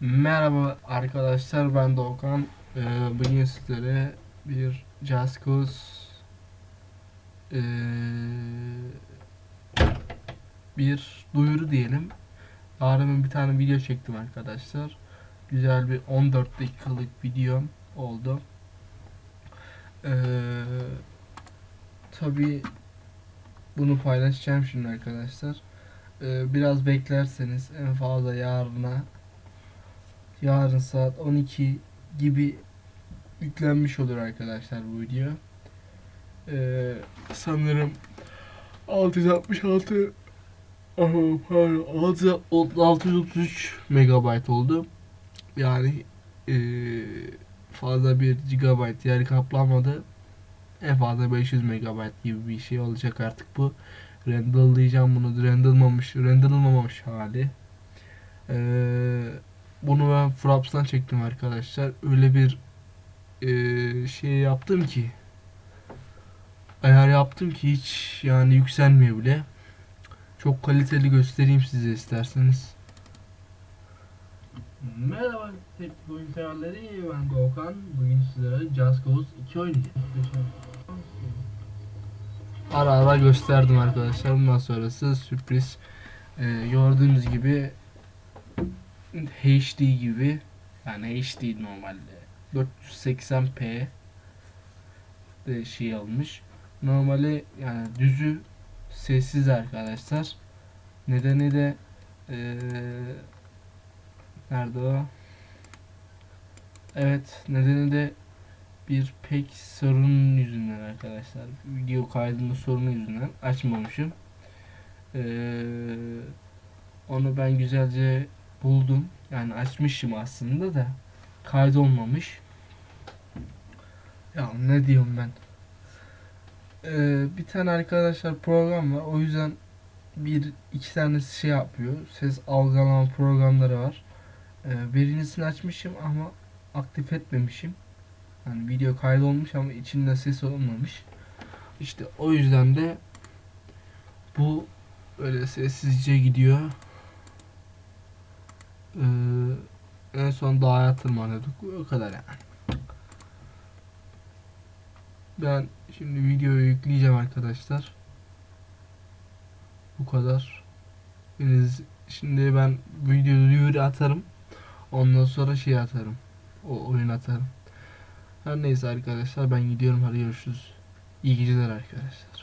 Merhaba arkadaşlar ben Doğukan. Ee, bugün sizlere bir Jaskos ee, bir duyuru diyelim. Yarın bir tane video çektim arkadaşlar. Güzel bir 14 dakikalık videom oldu. Ee, tabii bunu paylaşacağım şimdi arkadaşlar. Ee, biraz beklerseniz en fazla yarına yarın saat 12 gibi yüklenmiş olur arkadaşlar bu video. Ee, sanırım 666 aha, pardon, 6 633 megabayt oldu. Yani ee, fazla bir gigabayt yer kaplamadı. En fazla 500 megabayt gibi bir şey olacak artık bu. Renderlayacağım bunu. Renderlamamış, renderlamamış hali. Eee bunu ben Fraps'tan çektim arkadaşlar. Öyle bir eee, şey yaptım ki ayar yaptım ki hiç yani yükselmiyor bile. Çok kaliteli göstereyim size isterseniz. Merhaba teknik oyun severleri ben Doğukan. Bugün sizlere Just Cause 2 oynayacağım. Ara ara gösterdim arkadaşlar. Bundan sonrası sürpriz. Eee, gördüğünüz gibi HD gibi yani HD normalde 480p de şey almış. Normali yani düzü sessiz arkadaşlar. Nedeni de eee nerede o? Evet, nedeni de bir pek sorun yüzünden arkadaşlar. Video kaydında sorunu yüzünden açmamışım. Eee onu ben güzelce buldum. Yani açmışım aslında da kaydolmamış. Ya ne diyorum ben? Ee, bir tane arkadaşlar program var. O yüzden bir iki tane şey yapıyor. Ses algılama programları var. Ee, birincisini açmışım ama aktif etmemişim. Yani video kaydolmuş ama içinde ses olmamış. İşte o yüzden de bu böyle sessizce gidiyor. Ee, en son dağa tırmanıyorduk. O kadar yani. Ben şimdi videoyu yükleyeceğim arkadaşlar. Bu kadar. Biz şimdi ben videoyu atarım. Ondan sonra şey atarım. O oyun atarım. Her neyse arkadaşlar ben gidiyorum. Hadi görüşürüz. İyi geceler arkadaşlar.